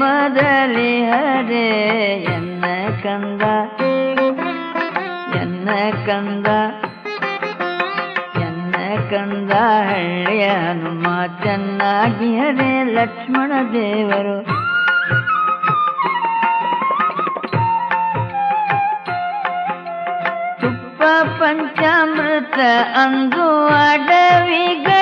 മുരളി ഹരേ എന്ന കന്ത എന്ന കന്ത എന്ന ಕಂದ ಹಳ್ಳಿಯ ಹನುಮ ಚೆನ್ನಾಗಿ ಹರೇ ಲಕ್ಷ್ಮಣ ದೇವರು ತುಪ್ಪ ಪಂಚಾಮೃತ ಅಂದು ಅಡವಿಗ